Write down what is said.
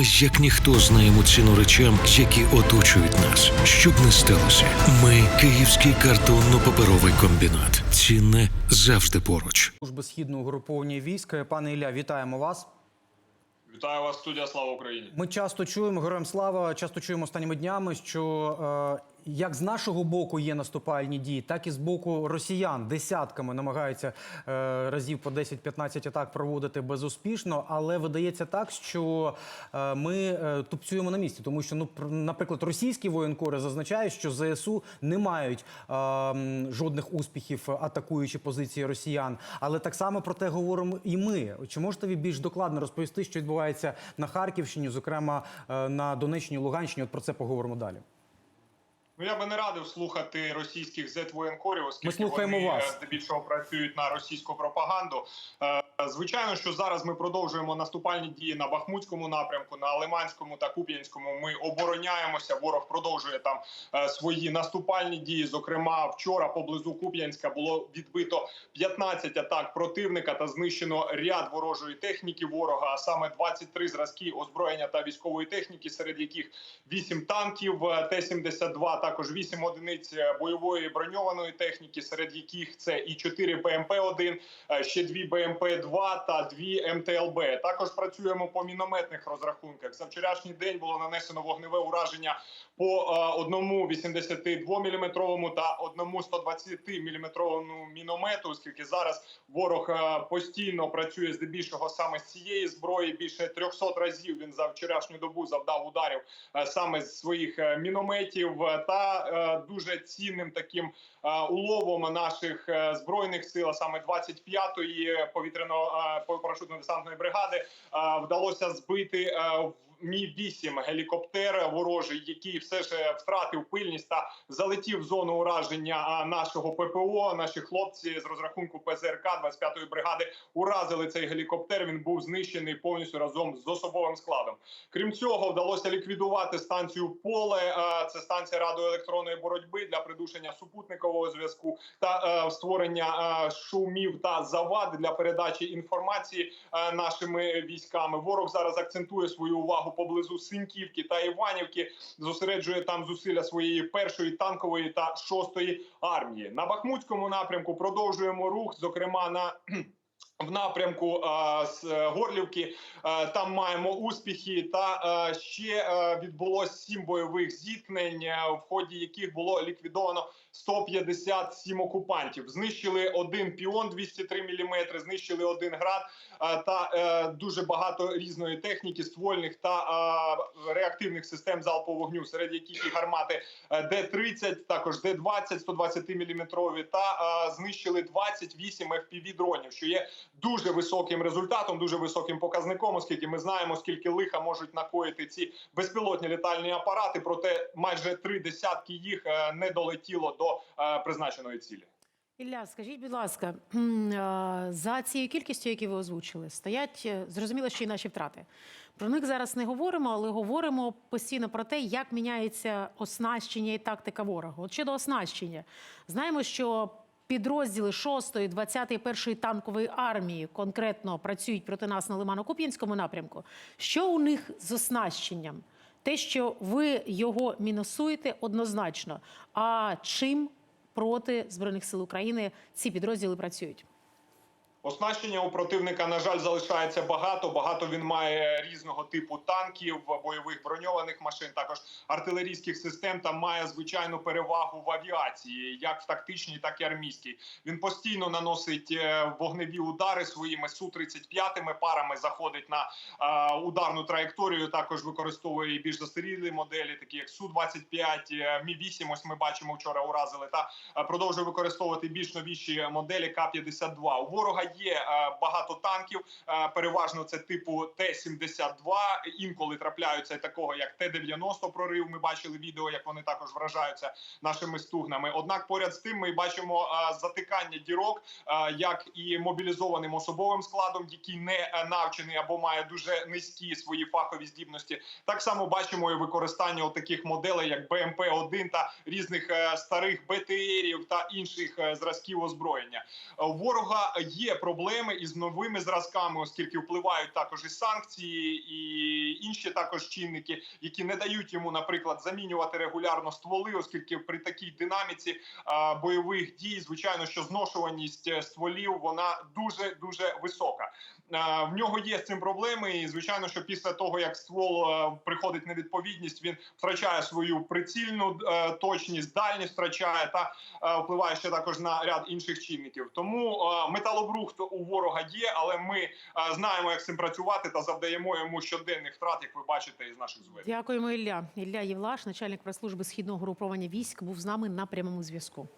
Ми як ніхто знаємо ціну речам, які оточують нас. Щоб не сталося, ми Київський картонно-паперовий комбінат. Цінне завжди поруч. служби східного угруповання військ. Пане Ілля, вітаємо вас. Вітаю вас, студія Слава Україні. Ми часто чуємо героям слава, часто чуємо останніми днями, що е, як з нашого боку є наступальні дії, так і з боку росіян десятками намагаються е, разів по 10-15 атак проводити безуспішно. Але видається так, що е, ми е, тупцюємо на місці, тому що ну наприклад, російські воєнкори зазначають, що ЗСУ не мають е, жодних успіхів, атакуючи позиції росіян. Але так само про те говоримо і ми. Чи можете ви більш докладно розповісти, що відбувається на Харківщині, зокрема е, на Донеччині, Луганщині? От про це поговоримо далі. Ну я би не радив слухати російських зет-воєнкорів, оскільки вони вас. е, здебільшого працюють на російську пропаганду. Е, Звичайно, що зараз ми продовжуємо наступальні дії на Бахмутському напрямку, на Лиманському та Куп'янському. Ми обороняємося. Ворог продовжує там е, свої наступальні дії. Зокрема, вчора поблизу Куп'янська було відбито 15 атак противника та знищено ряд ворожої техніки ворога, а саме 23 зразки озброєння та військової техніки, серед яких 8 танків е, Т-72, також 8 одиниць е, бойової броньованої техніки, серед яких це і 4 БМП-1, е, ще 2 БМП-2 та 2 МТЛБ. Також працюємо по мінометних розрахунках. За вчорашній день було нанесено вогневе ураження по е, одному 82 мм та одному 120 мм міномету, оскільки зараз ворог постійно працює здебільшого саме з цієї зброї. Більше 300 разів він за вчорашню добу завдав ударів саме з своїх мінометів та е, дуже цінним таким е, уловом наших е, збройних сил, саме 25-ї повітряно парашютно-десантної бригади, е, вдалося збити в Мі 8 гелікоптер ворожий, який все ж втратив пильність та залетів в зону ураження нашого ППО. Наші хлопці з розрахунку ПЗРК 25-ї бригади уразили цей гелікоптер. Він був знищений повністю разом з особовим складом. Крім цього, вдалося ліквідувати станцію поле. Це станція радіоелектронної боротьби для придушення супутникового зв'язку та е, створення е, шумів та завад для передачі інформації е, нашими військами. Ворог зараз акцентує свою увагу поблизу Синьківки та Іванівки, зосереджує там зусилля своєї першої танкової та шостої армії. На Бахмутському напрямку продовжуємо рух, зокрема на в напрямку е, з е, Горлівки. Е, там маємо успіхи, та е, ще е, відбулось сім бойових зіткнень, в ході яких було ліквідовано 157 окупантів. Знищили один піон 203 мм, знищили один град е, та е, дуже багато різної техніки, ствольних та е, реактивних систем залпового вогню, серед яких і гармати е, Д-30, також Д-20, 120 мм, та е, знищили 28 FPV дронів, що є дуже високим результатом, дуже високим показником, оскільки ми знаємо, скільки лиха можуть накоїти ці безпілотні літальні апарати. Проте майже три десятки їх е, не долетіло до е, призначеної цілі. Ілля, скажіть, будь ласка, за цією кількістю, які ви озвучили, стоять е, зрозуміло, що і наші втрати. Про них зараз не говоримо, але говоримо постійно про те, як міняється оснащення і тактика ворога. От щодо оснащення, знаємо, що підрозділи 6-ї, 21-ї танкової армії конкретно працюють проти нас на Лимано-Куп'янському напрямку. Що у них з оснащенням? Те, що ви його мінусуєте, однозначно. А чим проти збройних сил України ці підрозділи працюють? Оснащення у противника, на жаль, залишається багато. Багато він має різного типу танків, бойових броньованих машин, також артилерійських систем. Та має звичайну перевагу в авіації, як в тактичній, так і армійській. Він постійно наносить е, вогневі удари своїми су 35 парами. Заходить на е, ударну траєкторію. Також використовує більш застарілі моделі, такі як су 25 Мі 8 Ось ми бачимо вчора. Уразили та е, продовжує використовувати більш новіші моделі К-52. У ворога є е, багато танків. е, Переважно це типу Т-72. Інколи трапляються такого, як Т-90 прорив. Ми бачили відео, як вони також вражаються нашими стугнами. Однак, поряд з тим, ми бачимо е, затикання дірок, як і мобілізованим особовим складом, який не навчений або має дуже низькі свої фахові здібності. Так само бачимо і використання таких моделей, як БМП 1 та різних старих БТРів та інших зразків озброєння. Ворога є проблеми із новими зразками, оскільки впливають також і санкції, і інші також чинники, які не дають йому, наприклад, замінювати регулярно стволи, оскільки при такій динаміці бойових дій, звичайно, що зношуваність е, стволів вона дуже дуже висока. В нього є з цим проблеми, і звичайно, що після того як ствол е, приходить невідповідність, він втрачає свою прицільну е, точність, дальність втрачає та впливає ще також на ряд інших чинників. Тому е, металобрухт у ворога є, але ми е, знаємо, як з цим працювати та завдаємо йому щоденних втрат, як ви бачите із наших зведень. Дякуємо, Ілля. Ілля Євлаш, начальник прес-служби східного групування військ, був з нами на прямому зв'язку.